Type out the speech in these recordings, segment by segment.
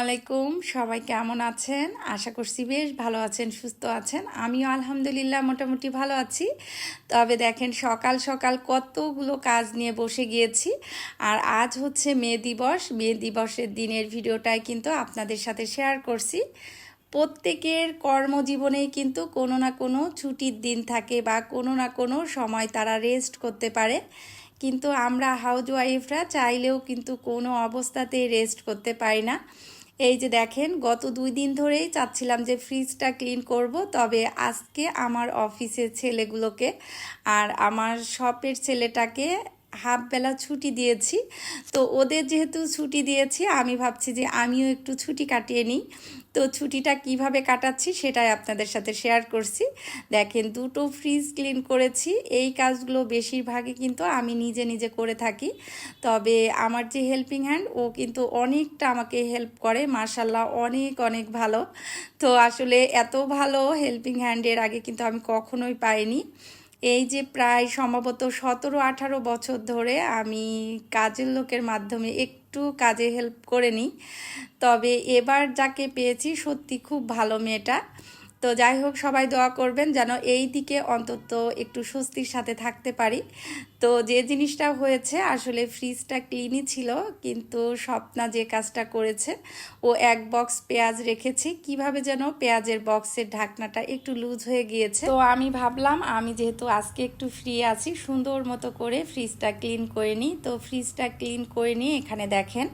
আলাইকুম সবাই কেমন আছেন? আশা করছি বেশ ভালো আছেন, সুস্থ আছেন। আমিও আলহামদুলিল্লাহ মোটামুটি ভালো আছি। তবে দেখেন, সকাল সকাল কতগুলো কাজ নিয়ে বসে গিয়েছি। আর আজ হচ্ছে মে দিবস। মে দিবসের দিনের ভিডিওটাই কিন্তু আপনাদের সাথে শেয়ার করছি। প্রত্যেকের কর্মজীবনেই কিন্তু কোনো না কোনো ছুটির দিন থাকে বা কোনো না কোনো সময় তারা রেস্ট করতে পারে। কিন্তু আমরা হাউজ ওয়াইফরা চাইলেও কিন্তু কোনো অবস্থাতেই রেস্ট করতে পারি না। এই যে দেখেন, গত দুই দিন ধরেই চাচ্ছিলাম যে ফ্রিজটা ক্লিন করব, তবে আজকে আমার অফিসের ছেলেগুলোকে আর আমার শপের ছেলেটাকে হাফ বেলা ছুটি দিয়েছি। তো ওদের যেহেতু ছুটি দিয়েছি, আমি ভাবছি যে আমিও একটু ছুটি কাটিয়ে নিই। তো ছুটিটা কীভাবে কাটাচ্ছি সেটাই আপনাদের সাথে শেয়ার করছি। দেখেন, দুটো ফ্রিজ ক্লিন করেছি। এই কাজগুলো বেশিরভাগই কিন্তু আমি নিজে নিজে করে থাকি। তবে আমার যে হেল্পিং হ্যান্ড ও কিন্তু অনেকটা আমাকে হেল্প করে। মার্শাল্লাহ অনেক অনেক ভালো। তো আসলে এত ভালো হেল্পিং হ্যান্ডের আগে কিন্তু আমি কখনোই পাইনি। এই যে প্রায় সম্ভবত সতেরো, আঠারো বছর ধরে আমি কাজের লোকের মাধ্যমে একটু কাজে হেল্প করে নিই। তবে এবার যাকে পেয়েছি সত্যি খুব ভালো মেয়েটা। তো যাই হোক সবাই দোয়া করবেন যেন এই দিকে অন্তত একটু স্বস্তির সাথে থাকতে পারি। তো যে জিনিসটা হয়েছে, আসলে ফ্রিজটা ক্লিনই ছিল, কিন্তু স্বপ্না যে কাজটা করেছে, ও এক বক্স পেঁয়াজ রেখেছে। কীভাবে যেন পেঁয়াজের বক্সের ঢাকনাটা একটু লুজ হয়ে গিয়েছে। তো আমি ভাবলাম, আমি যেহেতু আজকে একটু ফ্রি আছি, সুন্দর মতো করে ফ্রিজটা ক্লিন করে নিই। তো ফ্রিজটা ক্লিন করে নিই এখানে দেখেন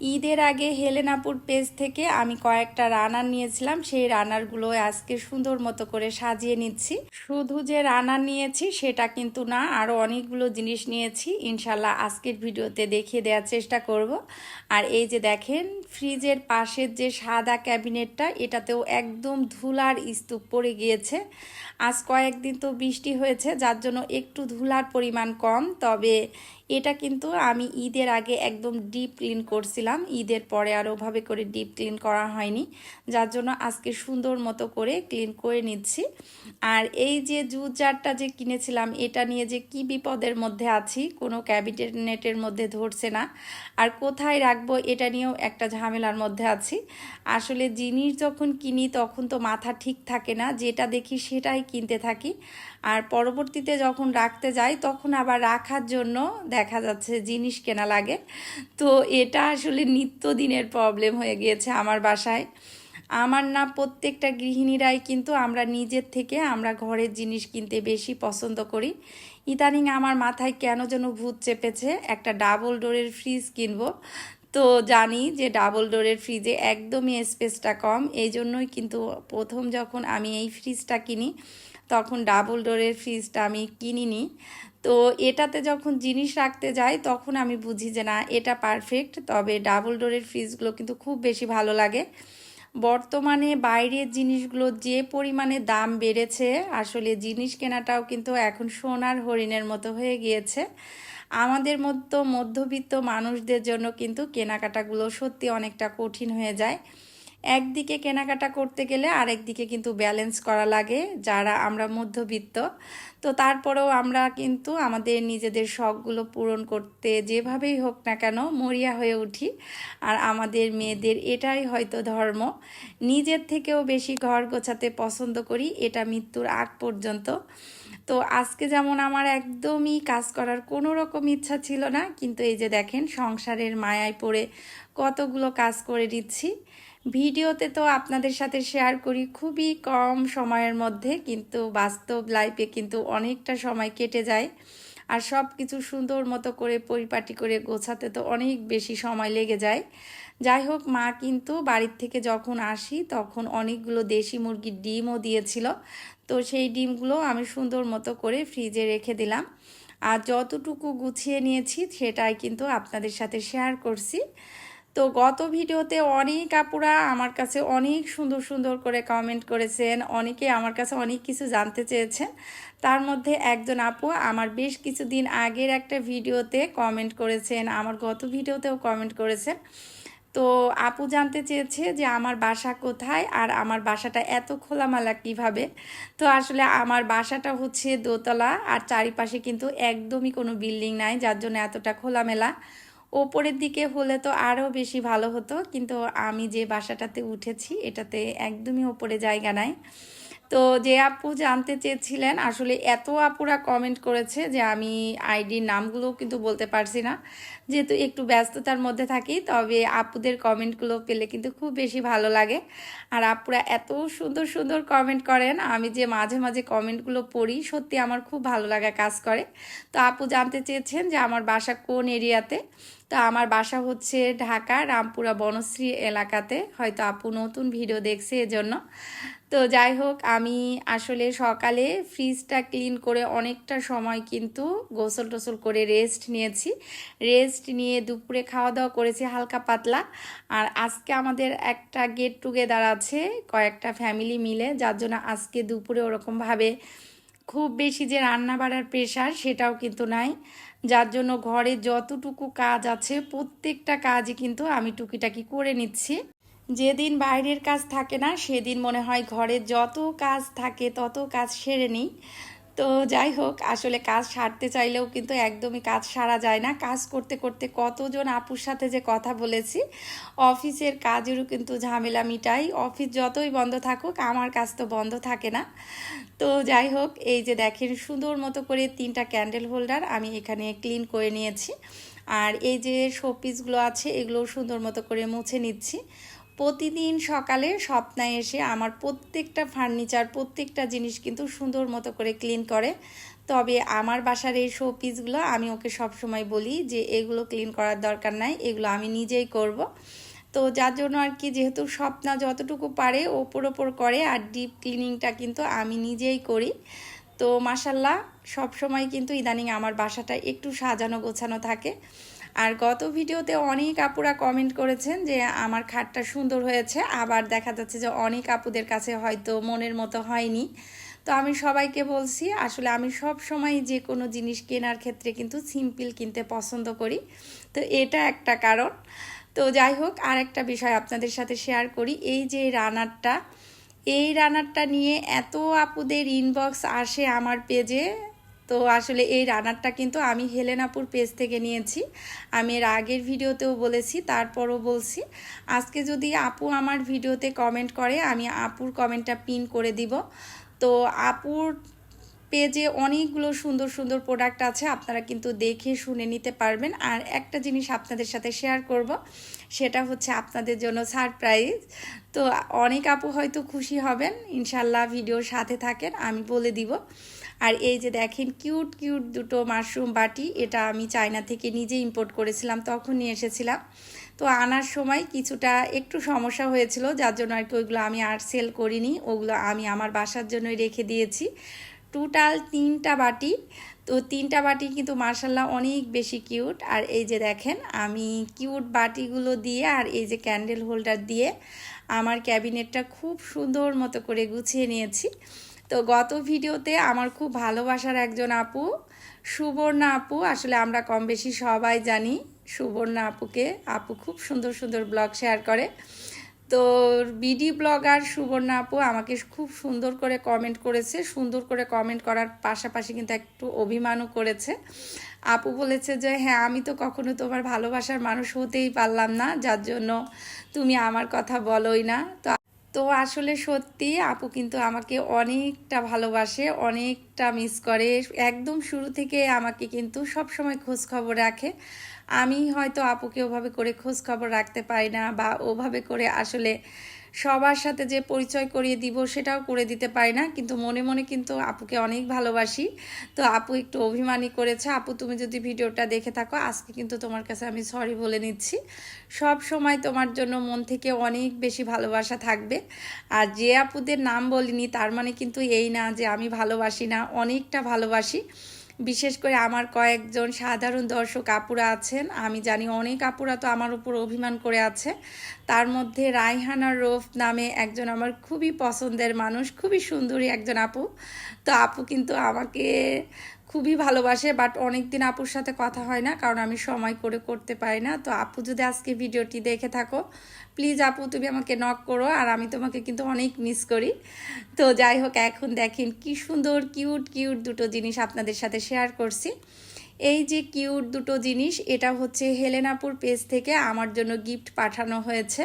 ঈদের আগে হেলেনাপুর পেজ থেকে আমি কয়েকটা রানার নিয়েছিলাম। সেই রানারগুলো আজকে সুন্দর মতো করে সাজিয়ে নিচ্ছি। শুধু যে রানার নিয়েছি সেটা কিন্তু না আরও অনেকগুলো জিনিস নিয়েছি। ইনশাল্লাহ আজকের ভিডিওতে দেখিয়ে দেওয়ার চেষ্টা করব। আর এই যে দেখেন ফ্রিজের পাশের যে সাদা ক্যাবিনেটটা, এটাতেও একদম ধুলার স্তূপ পড়ে গিয়েছে। আজ কয়েকদিন তো বৃষ্টি হয়েছে, যার জন্য একটু ধুলার পরিমাণ কম। তবে এটা কিন্তু আমি ঈদের আগে একদম ডিপ ক্লিন করছিলাম। ঈদের পরে আর ওভাবে করে ডিপ ক্লিন করা হয়নি। যার জন্য আজকে সুন্দর মতো করে ক্লিন করে নিচ্ছি। আর এই যে জুস জারটা যে কিনেছিলাম, এটা নিয়ে যে কি বিপদের মধ্যে আছি, কোনো ক্যাবিনেটের মধ্যে ধরছে না। আর কোথায় রাখব এটা নিয়েও একটা ঝামেলার মধ্যে আছি। আসলে জিনিস যখন কিনি তখন তো মাথা ঠিক থাকে না। যেটা দেখি সেটাই কিনতে থাকি। আর পরবর্তীতে যখন রাখতে যাই, তখন আবার রাখার জন্য দেখা যাচ্ছে জিনিস কেনা লাগে। তো এটা আসলে নিত্যদিনের প্রবলেম হয়ে গিয়েছে আমার বাসায়। আমার না প্রত্যেকটা গৃহিণীরাই কিন্তু আমরা নিজের থেকে আমরা ঘরের জিনিস কিনতে বেশি পছন্দ করি। ইদানিং আমার মাথায় কেন যেন ভূত চেপেছে, একটা ডাবল ডোরের ফ্রিজ কিনবো। তো জানি যে ডাবল ডোরের ফ্রিজে একদমই স্পেসটা কম এই জন্যই কিন্তু প্রথম যখন আমি এই ফ্রিজটা কিনি তখন ডাবল ডোরের ফ্রিজটা আমি কিনিনি। তো এটাতে যখন জিনিস রাখতে যাই, তখন আমি বুঝি যে না, এটা পারফেক্ট তবে ডাবল ডোরের ফ্রিজগুলো কিন্তু খুব বেশি ভালো লাগে। বর্তমানে বাইরের জিনিসগুলো যে পরিমাণে দাম বেড়েছে, আসলে জিনিস কেনাটাও কিন্তু এখন সোনার হরিণের মতো হয়ে গিয়েছে। আমাদের মতো মধ্যবিত্ত মানুষদের জন্য কিন্তু কেনাকাটাগুলো সত্যি অনেকটা কঠিন হয়ে যায়। একদিকে কেনাকাটা করতে গেলে আরেকদিকে কিন্তু ব্যালেন্স করা লাগে, যারা আমরা মধ্যবিত্ত। তো তারপরেও আমরা কিন্তু আমাদের নিজেদের শখগুলো পূরণ করতে যেভাবেই হোক না কেন মরিয়া হয়ে উঠি। আর আমাদের মেয়েদের এটাই হয়তো ধর্ম, নিজের থেকেও বেশি ঘর গোছাতে পছন্দ করি, এটা মৃত্যুর আগ পর্যন্ত। তো আজকে যেমন আমার একদমই কাজ করার কোনো রকম ইচ্ছা ছিল না, কিন্তু এই যে দেখেন সংসারের মায়ায় পড়ে কতগুলো কাজ করে দিচ্ছি ভিডিওতে তো আপনাদের সাথে শেয়ার করি, খুবই কম সময়ের মধ্যে, কিন্তু বাস্তব লাইফে কিন্তু অনেকটা সময় কেটে যায়। আর সব কিছু সুন্দর মতো করে পরিপাটি করে গোছাতে তো অনেক বেশি সময় লেগে যায়। যাই হোক, মা কিন্তু বাড়ির থেকে যখন আসি, তখন অনেকগুলো দেশি মুরগির ডিমও দিয়েছিল। তো সেই ডিমগুলো আমি সুন্দর মতো করে ফ্রিজে রেখে দিলাম। আর যতটুকু গুছিয়ে নিয়েছি, সেটাই কিন্তু আপনাদের সাথে শেয়ার করছি। তো গত ভিডিওতে অনেক আপুরা আমার কাছে অনেক সুন্দর সুন্দর করে কমেন্ট করেছেন, অনেকে আমার কাছে অনেক কিছু জানতে চেয়েছেন। তার মধ্যে একজন আপু আমার বেশ কিছুদিন আগের একটা ভিডিওতে কমেন্ট করেছেন, আমার গত ভিডিওতেও কমেন্ট করেছেন। তো আপু জানতে চেয়েছে যে আমার বাসা কোথায় আর আমার বাসাটা এত খোলামেলা কীভাবে? তো আসলে আমার বাসাটা হচ্ছে দোতলা আর চারিপাশে কিন্তু একদমই কোনো বিল্ডিং নাই, যার জন্য এতটা খোলামেলা। ওপরের দিকে হলে তো আরও বেশি ভালো হতো, কিন্তু আমি যে বাসাটাতে উঠেছি, এটাতে একদমই ওপরে জায়গা নাই। তো যে আপু জানতে চেয়েছিলেন, আসলে এত আপুরা কমেন্ট করেছে যে আমি আইডির নামগুলো কিন্তু বলতে পারছি না। যেহেতু একটু ব্যস্ততার মধ্যে থাকি, তবে আপুদের কমেন্টগুলো পেলে কিন্তু খুব বেশি ভালো লাগে। আর আপুরা এত সুন্দর সুন্দর কমেন্ট করেন, আমি যে মাঝে মাঝে কমেন্টগুলো পড়ি, সত্যি আমার খুব ভালো লাগা কাজ করে। তো আপু জানতে চেয়েছেন যে আমার বাসা কোন এরিয়াতে? তো আমার বাসা হচ্ছে ঢাকা, রামপুরা বনশ্রী এলাকাতে। হয়তো আপু নতুন ভিডিও দেখছে এজন্য। তো যাই হোক, আমি আসলে সকালে ফ্রিজটা ক্লিন করে অনেকটা সময় কিন্তু গোসল টোসল করে রেস্ট নিয়েছি। রেস্ট নিয়ে দুপুরে খাওয়া দাওয়া করেছি হালকা পাতলা। আর আজকে আমাদের একটা গেট টুগেদার আছে, কয়েকটা ফ্যামিলি মিলে, যার জন্য আজকে দুপুরে ওরকমভাবে খুব বেশি যে রান্না বাড়ার প্রেশার সেটাও কিন্তু নাই। যার জন্য ঘরে যতটুকু কাজ আছে, প্রত্যেকটা কাজই কিন্তু আমি টুকিটাকি করে নিচ্ছি। যেদিন বাইরের কাজ থাকে না, সেদিন মনে হয় ঘরে যত কাজ থাকে, তত কাজ সেরে নিই। তো যাই হোক, আসলে কাজ সারতে চাইলেও কিন্তু একদমই কাজ সারা যায় না। কাজ করতে করতে কতজন আপুর সাথে যে কথা বলেছি, অফিসের কাজেরও কিন্তু ঝামেলা মিটাই। অফিস যতই বন্ধ থাকুক, আমার কাজ তো বন্ধ থাকে না। তো যাই হোক, এই যে দেখেন, সুন্দর মতো করে তিনটা ক্যান্ডেল হোল্ডার আমি এখানে ক্লিন করে নিয়েছি। আর এই যে শোপিসগুলো আছে এগুলো সুন্দর মতো করে মুছে নিচ্ছি। প্রতিদিন সকালে স্বপ্নায় এসে আমার প্রত্যেকটা ফার্নিচার প্রত্যেকটা জিনিস কিন্তু সুন্দর মতো করে ক্লিন করে। তবে আমার বাসার এই শো পিসগুলো আমি ওকে সবসময় বলি যে, এগুলো ক্লিন করার দরকার নাই, এগুলো আমি নিজেই করব। তো যার জন্য আর কি, যেহেতু স্বপ্না যতটুকু পারে ওপর ওপর করে আর ডিপ ক্লিনিংটা কিন্তু আমি নিজেই করি। তো মাসাল্লাহ সবসময় কিন্তু ইদানিং আমার বাসাটা একটু সাজানো গোছানো থাকে। আর গত ভিডিওতে অনেক আপুরা কমেন্ট করেছেন যে আমার খাটটা সুন্দর হয়েছে, আবার দেখা যাচ্ছে যে অনেক আপুদের কাছে হয়তো মনের মতো হয়নি। তো আমি সবাইকে বলছি, আসলে আমি সব সময় যে কোনো জিনিস কেনার ক্ষেত্রে কিন্তু সিম্পল কিনতে পছন্দ করি। তো এটা একটা কারণ। তো যাই হোক আর একটা বিষয় আপনাদের সাথে শেয়ার করি, এই যে রানারটা, এই রানারটা নিয়ে এত আপুদের ইনবক্স আসে আমার পেজে তো আসলে এই রানারটা কিন্তু আমি হেলেনাপুর পেজ থেকে নিয়েছি। আমি এর আগের ভিডিওতেও বলেছি, তারপরও বলছি। আজকে যদি আপু আমার ভিডিওতে কমেন্ট করে, আমি আপুর কমেন্টটা পিন করে দিব। তো আপুর পেজে অনেকগুলো সুন্দর সুন্দর প্রোডাক্ট আছে, আপনারা কিন্তু দেখে শুনে নিতে পারবেন। আর একটা জিনিস আপনাদের সাথে শেয়ার করব, সেটা হচ্ছে আপনাদের জন্য সারপ্রাইজ তো অনেক আপু হয়তো খুশি হবেন, ইনশাল্লাহ ভিডিওর সাথে থাকেন, আমি বলে দিব। আর এই যে দেখেন কিউট কিউট দুটো মাশরুম বাটি, এটা আমি চায়না থেকে নিজে ইম্পোর্ট করেছিলাম তখন নিয়ে এসেছিলাম। তো আনার সময় কিছুটা একটু সমস্যা হয়েছিল, যার জন্য আর কি ওইগুলো আমি আর সেল করিনি, ওগুলো আমি আমার বাসার জন্যই রেখে দিয়েছি। টোটাল তিনটা বাটি, তো তিনটা বাটি কিন্তু মার্শাল্লাহ অনেক বেশি কিউট। আর এই যে দেখেন, আমি কিউট বাটিগুলো দিয়ে আর এই যে ক্যান্ডেল হোল্ডার দিয়ে আমার ক্যাবিনেটটা খুব সুন্দর মতো করে গুছিয়ে নিয়েছি। তো গত ভিডিওতে আমার খুব ভালোবাসার একজন আপু, সুবর্ণা আপু, আসলে আমরা কম বেশি সবাই জানি সুবর্ণা আপুকে। আপু খুব সুন্দর সুন্দর ব্লগ শেয়ার করে। তো বিডি ব্লগার সুবর্ণা আপু আমাকে খুব সুন্দর করে কমেন্ট করেছে। সুন্দর করে কমেন্ট করার পাশাপাশি কিন্তু একটু অভিমানও করেছে। আপু বলেছে যে হ্যাঁ আমি তো কখনো তোমার ভালোবাসার মানুষ হতেই পারলাম না। যার জন্য তুমি আমার কথা বলোই না। তো তো আসলে সত্যি আপু কিন্তু আমাকে অনেকটা ভালোবাসে, অনেকটা মিস করে। একদম শুরু থেকে আমাকে কিন্তু সব সময় খোঁজ খবর রাখে। আমি হয়তো আপুকে ওভাবে করে খোঁজ খবর রাখতে পারি না বা ওভাবে করে আসলে সবার সাথে যে পরিচয় করিয়ে দিব সেটাও করে দিতে পারি না। কিন্তু মনে মনে কিন্তু আপুকে অনেক ভালোবাসি। তো আপু একটু অভিমানী করেছে। আপু, তুমি যদি ভিডিওটা দেখে থাকো, আজকে কিন্তু তোমার কাছে আমি সরি বলে নিচ্ছি। সব সময় তোমার জন্য মন থেকে অনেক বেশি ভালোবাসা থাকবে। আর যে আপুদের নাম বলিনি, তার মানে কিন্তু এই না যে আমি ভালোবাসি না, অনেকটা ভালোবাসি। বিশেষ করে আমার কয়েকজন সাধারণ দর্শক আপুরা আছেন। আমি জানি অনেক আপুরা তো আমার উপর অভিমান করে আছে। তার মধ্যে রায়হানা রোফ নামে একজন আমার খুবই পছন্দের মানুষ, খুবই সুন্দরী একজন আপু। তো আপু কিন্তু আমাকে খুবই ভালোবাসে বাট অনেক দিন আপুর সাথে কথা হয় না, কারণ আমি সময় করে করতে পারি না। তো আপু যদি আজকে ভিডিওটি দেখে থাকো প্লিজ আপু তুমি আমাকে নক করো, আর আমি তোমাকে কিন্তু অনেক মিস করি। তো যাই হোক, এখন দেখেন কি সুন্দর কিউট কিউট দুটো জিনিস আপনাদের সাথে শেয়ার করছি। এই যে কিউট দুটো জিনিস, এটা হচ্ছে হেলেনাপুর পেজ থেকে আমার জন্য গিফট পাঠানো হয়েছে।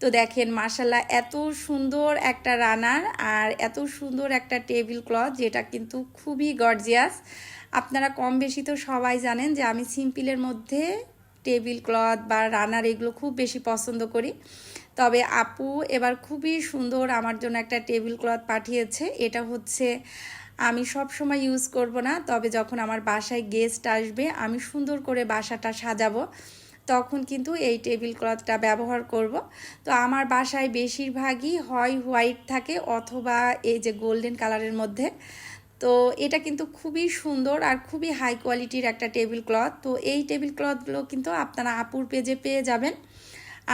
তো দেখেন মাসাল্লাহ এত সুন্দর একটা রানার আর এত সুন্দর একটা টেবিল ক্লথ, যেটা কিন্তু খুবই গর্জিয়াস। আপনারা কম বেশি তো সবাই জানেন যে আমি সিম্পিলের মধ্যে টেবিল ক্লথ বা রানার এগুলো খুব বেশি পছন্দ করি। তবে আপু এবার খুবই সুন্দর আমার জন্য একটা টেবিল ক্লথ পাঠিয়েছে। এটা হচ্ছে আমি সব সময় ইউজ করব না, তবে যখন আমার বাসায় গেস্ট আসবে, আমি সুন্দর করে বাসাটা সাজাবো, তখন কিন্তু এই টেবিল ক্লথটা ব্যবহার করব। তো আমার বাসায় বেশিরভাগই হয় হোয়াইট থাকে অথবা এই যে গোল্ডেন কালারের মধ্যে। তো এটা কিন্তু খুবই সুন্দর আর খুবই হাই কোয়ালিটির একটা টেবিল ক্লথ তো এই টেবিল ক্লথগুলো কিন্তু আপনারা আপুর পেজে পেয়ে যাবেন।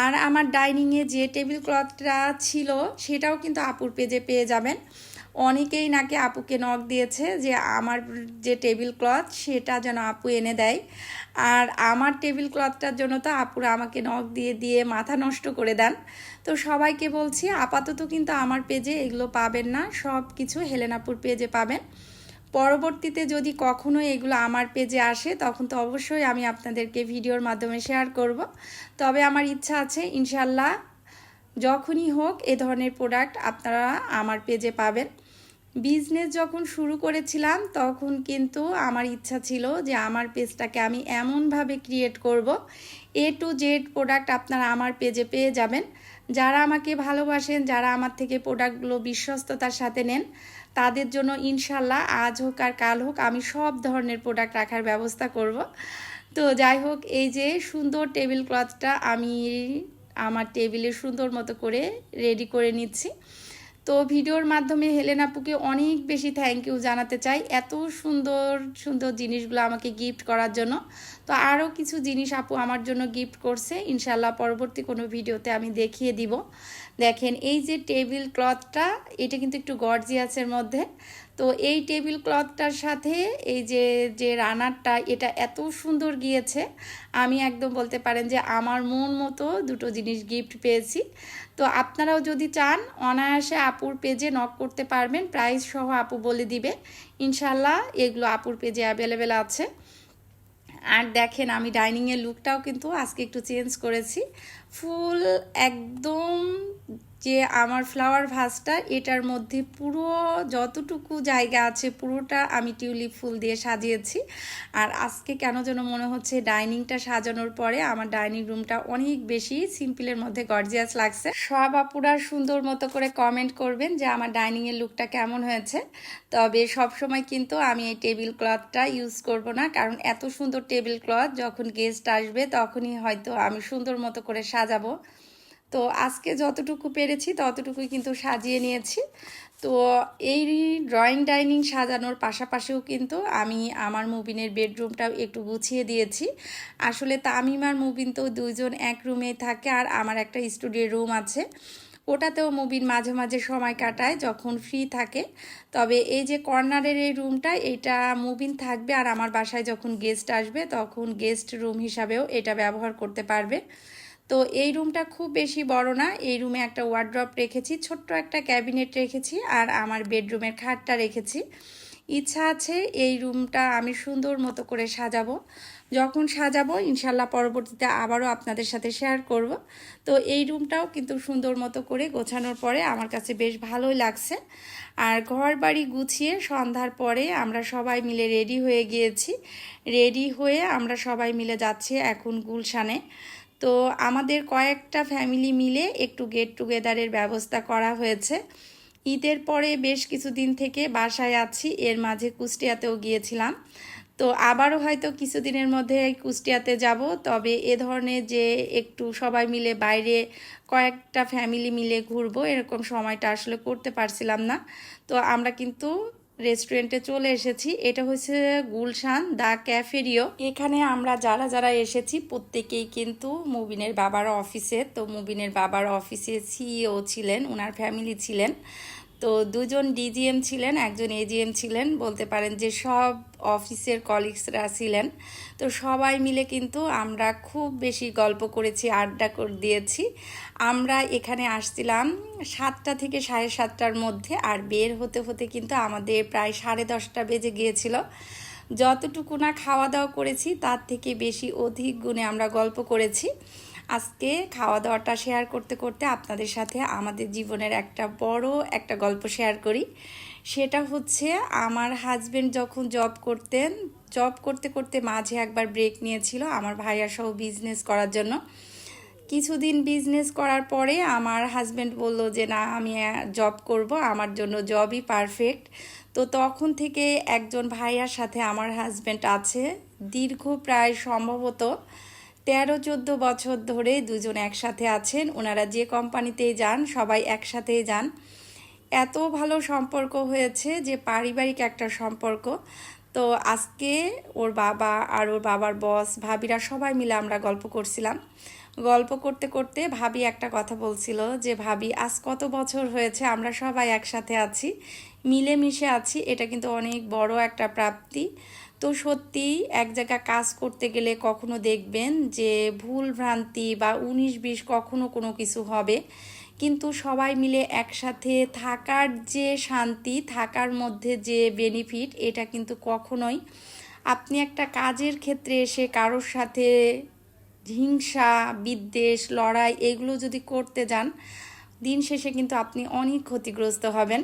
আর আমার ডাইনিংয়ে যে টেবিল ক্লথটা ছিল, সেটাও কিন্তু আপুর পেজে পেয়ে যাবেন। অনেকেই নাকি আপুকে নখ দিয়েছে যে আমার যে টেবিল ক্লথ সেটা যেন আপু এনে দেয়। আর আমার টেবিল ক্লথটার জন্য তো আপুরা আমাকে নখ দিয়ে দিয়ে মাথা নষ্ট করে দেন। তো সবাইকে বলছি, আপাতত কিন্তু আমার পেজে এগুলো পাবেন না সব কিছু হেলেনাপুর পেজে পাবেন। পরবর্তীতে যদি কখনো এগুলো আমার পেজে আসে, তখন তো অবশ্যই আমি আপনাদেরকে ভিডিওর মাধ্যমে শেয়ার করব। তবে আমার ইচ্ছা আছে ইনশাল্লাহ যখনই হোক এ ধরনের প্রোডাক্ট আপনারা আমার পেজে পাবেন। বিজনেস যখন শুরু করেছিলাম, তখন কিন্তু আমার ইচ্ছা ছিল যে আমার পেজটাকে আমি এমনভাবে ক্রিয়েট করব। এ টু জেড প্রোডাক্ট আপনারা আমার পেজে পেয়ে যাবেন। যারা আমাকে ভালোবাসেন, যারা আমার থেকে প্রোডাক্টগুলো বিশ্বস্ততার সাথে নেন, তাদের জন্য ইনশাল্লাহ আজ হোক আর কাল হোক আমি সব ধরনের প্রোডাক্ট রাখার ব্যবস্থা করব। তো যাই হোক, এই যে সুন্দর টেবিল ক্লথটা আমি আমার টেবিলে সুন্দর মতো করে রেডি করে নিচ্ছি। তো ভিডিওর মাধ্যমে হেলেন আপুকে অনেক বেশি থ্যাংক ইউ জানাতে চাই এত সুন্দর সুন্দর জিনিসগুলো আমাকে গিফট করার জন্য। তো আরও কিছু জিনিস আপু আমার জন্য গিফট করছে ইনশাল্লাহ পরবর্তী কোনো ভিডিওতে আমি দেখিয়ে দিব। দেখেন, এই যে টেবিল ক্লথটা এটা কিন্তু একটু গর্জিয়াসের মধ্যে। তো এই টেবিল ক্লথটার সাথে এই যে যে রানারটা, এটা এত সুন্দর গিয়েছে। আমি একদম বলতে পারেন যে আমার মন মতো দুটো জিনিস গিফট পেয়েছি। তো আপনারাও যদি চান, অনায়াসে আপুর পেজে নক করতে পারবেন। প্রাইস সহ আপু বলে দিবে। ইনশাল্লাহ এগুলো আপুর পেজে অ্যাভেলেবেল আছে। আর দেখেন আমি ডাইনিংয়ের লুকটাও কিন্তু আজকে একটু চেঞ্জ করেছি। ফুল একদম যে আমার ফ্লাওয়ার ভাসটা এটার মধ্যে পুরো যতটুকু জায়গা আছে, পুরোটা আমি টিউলিপ ফুল দিয়ে সাজিয়েছি। আর আজকে কেন যেন মনে হচ্ছে ডাইনিংটা সাজানোর পরে আমার ডাইনিং রুমটা অনেক বেশি সিম্পলের মধ্যে গর্জিয়াস লাগছে। সব আপুরা সুন্দর মতো করে কমেন্ট করবেন যে আমার ডাইনিংয়ের লুকটা কেমন হয়েছে। তবে সব সময় কিন্তু আমি এই টেবিল ক্লথটা ইউজ করব না, কারণ এত সুন্দর টেবিল ক্লথ যখন গেস্ট আসবে তখনই হয়তো আমি সুন্দর মতো করে সাজাবো। তো আজকে যতটুকু পেরেছি, ততটুকুই কিন্তু সাজিয়ে নিয়েছি। তো এই ড্রয়িং ডাইনিং সাজানোর পাশাপাশিও কিন্তু আমি আমার মুবিনের বেডরুমটাও একটু গুছিয়ে দিয়েছি। আসলে তামিমার মুবিন তো দুইজন এক রুমে থাকে আর আমার একটা স্টুডিও রুম আছে। ওটাতেও মুবিন মাঝে মাঝে সময় কাটায় যখন ফ্রি থাকে। তবে এই যে কর্নারের এই রুমটা এটা মুবিন থাকবে আর আমার বাসায় যখন গেস্ট আসবে, তখন গেস্ট রুম হিসাবেও এটা ব্যবহার করতে পারবে। তো এই রুমটা খুব বেশি বড় না, এই রুমে একটা ওয়ার্ড্রপ রেখেছি, ছোট্ট একটা ক্যাবিনেট রেখেছি আর আমার বেডরুমের খাটটা রেখেছি। ইচ্ছা আছে এই রুমটা আমি সুন্দর মতো করে সাজাবো। যখন সাজাবো ইনশাল্লাহ পরবর্তীতে আবারও আপনাদের সাথে শেয়ার করব। তো এই রুমটাও কিন্তু সুন্দর মতো করে গোছানোর পরে আমার কাছে বেশ ভালোই লাগছে। আর ঘর বাড়ি গুছিয়ে সন্ধ্যার পরে আমরা সবাই মিলে রেডি হয়ে গিয়েছি। রেডি হয়ে আমরা সবাই মিলে যাচ্ছি এখন গুলশানে। তো আমাদের কয়েকটা ফ্যামিলি মিলে একটু গেট টুগেদারের ব্যবস্থা করা হয়েছে। ঈদের পরে বেশ কিছুদিন থেকে বাসায় আছি, এর মাঝে কুষ্টিয়াতেও গিয়েছিলাম। তো আবারও হয়তো কিছুদিনের মধ্যে কুষ্টিয়াতে যাব। তবে এ ধরনের যে একটু সবাই মিলে বাইরে কয়েকটা ফ্যামিলি মিলে ঘুরবো, এরকম সময়টা আসলে করতে পারছিলাম না। তো আমরা কিন্তু রেস্টুরেন্টে চলে এসেছি। এটা হচ্ছে গুলশান দা ক্যাফেরিও। এখানে আমরা যারা যারা এসেছি, প্রত্যেকেই কিন্তু মুবিনের বাবার অফিসে তো মুবিনের বাবার অফিসে সিইও ছিলেন ওনার ফ্যামিলি ছিলেন। তো দুজন ডিজিএম ছিলেন, একজন এজিএম ছিলেন, বলতে পারেন যে সব অফিসের কলিগসরা ছিলেন। তো সবাই মিলে কিন্তু আমরা খুব বেশি গল্প করেছি, আড্ডা করে, দিয়েছি। আমরা এখানে আসছিলাম সাতটা থেকে সাড়ে সাতটার মধ্যে আর বের হতে হতে কিন্তু আমাদের প্রায় সাড়ে দশটা বেজে গিয়েছিল। যতটুকু না খাওয়া দাওয়া করেছি, তার থেকে বেশি অধিক গুণে আমরা গল্প করেছি। আজকে খাওয়া দাওয়াটা শেয়ার করতে করতে আপনাদের সাথে আমাদের জীবনের একটা বড় একটা গল্প শেয়ার করি। সেটা হচ্ছে আমার হাজবেন্ড যখন জব করতেন জব করতে করতে মাঝে একবার ব্রেক নিয়েছিল আমার ভাইয়া সহ বিজনেস করার জন্য। কিছুদিন বিজনেস করার পরে আমার হাজব্যান্ড বলল যে, না, আমি জব করব, আমার জন্য জবই পারফেক্ট তো তখন থেকে একজন ভাইয়ার সাথে আমার হাজব্যান্ড আছে। দীর্ঘ প্রায় সম্ভবত তেরো চোদ্দ বছর ধরে দুজন একসাথে আছেন। ওনারা যে কোম্পানিতেই যান, সবাই একসাথেই যান। এত ভালো সম্পর্ক হয়েছে যে পারিবারিক একটা সম্পর্ক। তো আজকে ওর বাবা আর ওর বাবার বস, ভাবিরা সবাই মিলে আমরা গল্প করছিলাম। গল্প করতে করতে ভাবি একটা কথা বলছিল যে, ভাবি, আজ কত বছর হয়েছে? আমরা সবাই একসাথে আছি, মিলেমিশে আছি। এটা কিন্তু অনেক বড় একটা প্রাপ্তি। তো সত্যি এক জায়গা কাজ করতে গেলে কখনো দেখবেন যে ভুল ভ্রান্তি বা উনিশ বিশ কখনো কোনো কিছু হবে। কিন্তু সবাই মিলে একসাথে থাকার যে শান্তি, থাকার মধ্যে যে বেনিফিট এটা কিন্তু কখনোই আপনি একটা কাজের ক্ষেত্রে এসে কারোর সাথে হিংসা, বিদ্বেষ, লড়াই এগুলো যদি করতে যান, দিন শেষে কিন্তু আপনি অনেক ক্ষতিগ্রস্ত হবেন।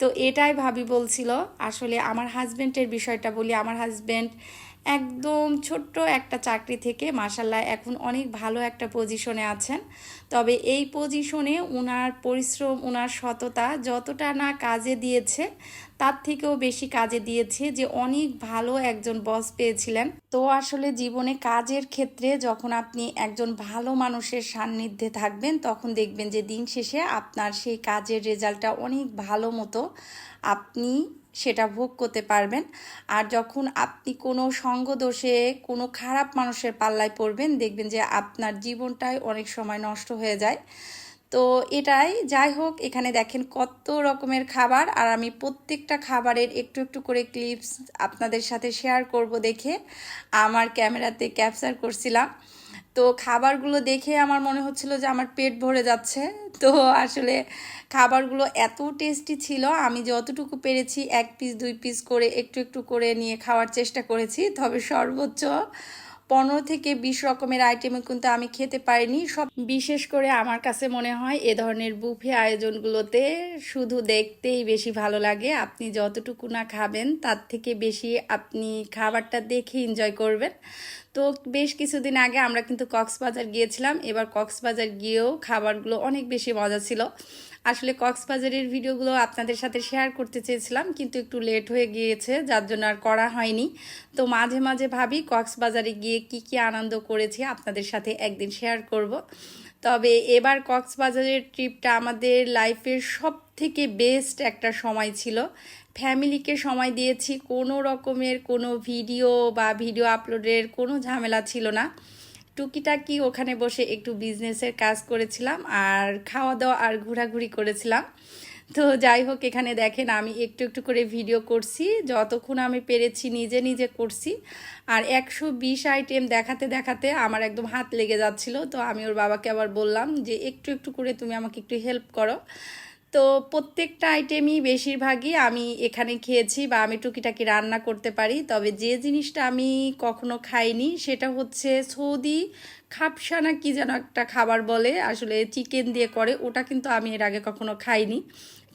তো এটাই ভাবি বলছিল, আসলে আমার হাজব্যান্ডের বিষয়টা বলি। আমার হাজব্যান্ড একদম ছোট্ট একটা চাকরি থেকে মাসাল্লাহ এখন অনেক ভালো একটা পজিশনে আছেন। তবে এই পজিশনে ওনার পরিশ্রম ওনার সততা যতটা না কাজে দিয়েছে তার থেকেও বেশি কাজে দিয়েছে যে অনেক ভালো একজন বস পেয়েছিলেন। তো আসলে জীবনে কাজের ক্ষেত্রে যখন আপনি একজন ভালো মানুষের সান্নিধ্যে থাকবেন, তখন দেখবেন যে দিন শেষে আপনার সেই কাজের রেজাল্টটা অনেক ভালো মতো আপনি সেটা ভোগ করতে পারবেন। আর যখন আপনি কোনো সঙ্গ দোষে, কোনো খারাপ মানুষের পাল্লায় পড়বেন, দেখবেন যে আপনার জীবনটাই অনেক সময় নষ্ট হয়ে যায়। তো এটাই। যাই হোক, এখানে দেখেন কত রকমের খাবার। আর আমি প্রত্যেকটা খাবারের একটু একটু করে ক্লিপস আপনাদের সাথে শেয়ার করব দেখে। আমার ক্যামেরাতে ক্যাপচার করছিলাম। তো খাবারগুলো দেখে আমার মনে হচ্ছিল যে আমার পেট ভরে যাচ্ছে। তো আসলে খাবারগুলো এত টেস্টি ছিল, আমি যতটুকু পেরেছি এক পিস দুই পিস করে একটু একটু করে নিয়ে খাওয়ার চেষ্টা করেছি। তবে সর্বোচ্চ পনেরো থেকে বিশ রকমের আইটেমে কিন্তু আমি খেতে পারিনি। সব বিশেষ করে আমার কাছে মনে হয় এ ধরনের বুফে আয়োজনগুলোতে শুধু দেখতেই বেশি ভালো লাগে। আপনি যতটুকু না খাবেন, তার থেকে বেশি আপনি খাবারটা দেখে এনজয় করবেন। তো বেশ কিছুদিন আগে আমরা কিন্তু কক্সবাজার গিয়েছিলাম। এবার কক্সবাজার গিয়েও খাবারগুলো অনেক বেশি মজা ছিল। আসলে কক্সবাজারের ভিডিওগুলো আপনাদের সাথে শেয়ার করতে চেয়েছিলাম, কিন্তু একটু লেট হয়ে গিয়েছে, যার জন্য আর করা হয়নি। তো মাঝে মাঝে ভাবি কক্সবাজারে গিয়ে কি কি আনন্দ করেছি আপনাদের সাথে একদিন শেয়ার করব। তবে এবার কক্সবাজারের ট্রিপটা আমাদের লাইফের সব থেকে বেস্ট একটা সময় ছিল। ফ্যামিলিকে সময় দিয়েছি, কোনো রকমের কোনো ভিডিও বা ভিডিও আপলোডের কোনো ঝামেলা ছিল না। টুকিটাকি ওখানে বসে একটু বিজনেসের কাজ করেছিলাম আর খাওয়া দাওয়া আর ঘোরাঘুরি করেছিলাম। তো যাই হোক, এখানে দেখেন আমি একটু একটু করে ভিডিও করছি, যতক্ষণ আমি পেরেছি নিজে নিজে করছি। আর একশো বিশ আইটেম দেখাতে দেখাতে আমার একদম হাত লেগে যাচ্ছিল। তো আমি ওর বাবাকে আবার বললাম যে, একটু একটু করে তুমি আমাকে একটু হেল্প করো। তো প্রত্যেকটা আইটেমই বেশিরভাগই আমি এখানে খেয়েছি বা আমি টুকিটাকি রান্না করতে পারি। তবে যে জিনিসটা আমি কখনো খাইনি সেটা হচ্ছে সৌদি খাপসানা কি যেন একটা খাবার বলে, আসলে চিকেন দিয়ে করে, ওটা কিন্তু আমি এর আগে কখনো খাইনি।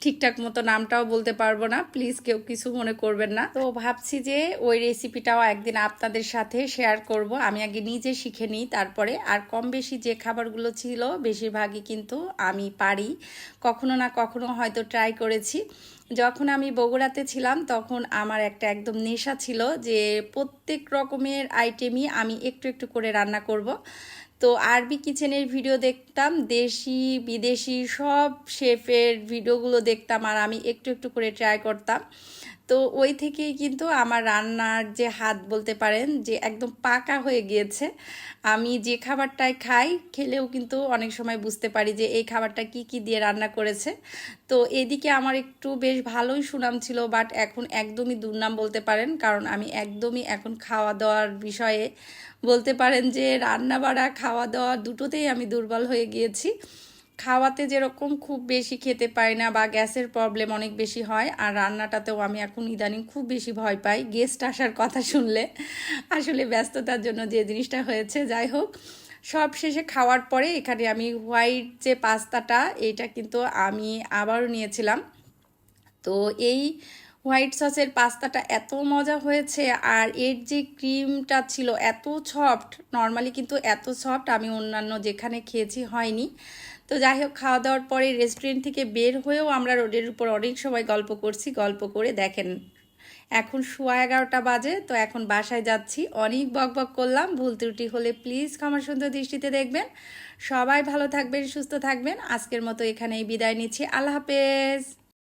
ঠিকঠাক মতো নামটাও বলতে পারব না। প্লিজ কেউ কিছু মনে করবেন না। তো ভাবছি যে ওই রেসিপিটাও একদিন আপনাদের সাথে শেয়ার করব। আমি আগে নিজে শিখে নিই, তারপরে আর কম বেশি যে খাবারগুলো ছিল, বেশিরভাগই কিন্তু আমি পারি। কখনো না কখনো হয়তো ট্রাই করেছি। যখন আমি বগুড়াতে ছিলাম, তখন আমার একটা একদম নেশা ছিল যে প্রত্যেক রকমের আইটেমই আমি একটু একটু করে রান্না করব। তো আরবি কিচেনের ভিডিও দেখতাম, দেশি, বিদেশি সব শেফের ভিডিওগুলো দেখতাম আর আমি একটু একটু করে ট্রাই করতাম। তো ওই থেকেই কিন্তু আমার রান্নার যে হাত বলতে পারেন যে একদম পাকা হয়ে গিয়েছে। আমি যে খাবারটাই খাই, খেলেও কিন্তু অনেক সময় বুঝতে পারি যে এই খাবারটা কি কি দিয়ে রান্না করেছে। তো এদিকে আমার একটু বেশ ভালোই সুনাম ছিল বাট এখন একদমই দুর্নাম বলতে পারেন, কারণ আমি একদমই এখন খাওয়া দাওয়ার বিষয়ে বলতে পারেন যে রান্না বাড়া খাওয়া দাওয়া দুটোতেই আমি দুর্বল হয়ে গিয়েছি। খাওয়াতে যেরকম খুব বেশি খেতে পারি না বা গ্যাসের প্রবলেম অনেক বেশি হয়, আর রান্নাটাতেও আমি এখন ইদানিং খুব বেশি ভয় পাই। গেস্ট আসার কথা শুনলে আসলে ব্যস্ততার জন্য যে জিনিসটা হয়েছে, যাই হোক। সব শেষে খাওয়ার পরে এখানে আমি হোয়াইট যে পাস্তাটা, এইটা কিন্তু আমি আবারও নিয়েছিলাম। তো এই হোয়াইট সসের পাস্তাটা এত মজা হয়েছে, আর এর যে ক্রিমটা ছিল এত সফট নর্মালি কিন্তু এত সফট আমি অন্যান্য যেখানে খেয়েছি হয়নি। তো যাই হোক খাওয়া দাওয়ার পরে রেস্টুরেন্ট থেকে বের হয়েও আমরা রোডের উপর অনেক সময় গল্প করছি, গল্প করে দেখেন। এখন সোয়া এগারোটা বাজে, তো এখন বাসায় যাচ্ছি। অনেক বক বক করলাম, ভুল ত্রুটি হলে প্লিজ আমার সুন্দর দৃষ্টিতে দেখবেন। সবাই ভালো থাকবেন, সুস্থ থাকবেন। আজকের মতো এখানেই বিদায় নিচ্ছি। আল্লাহ হাফেজ।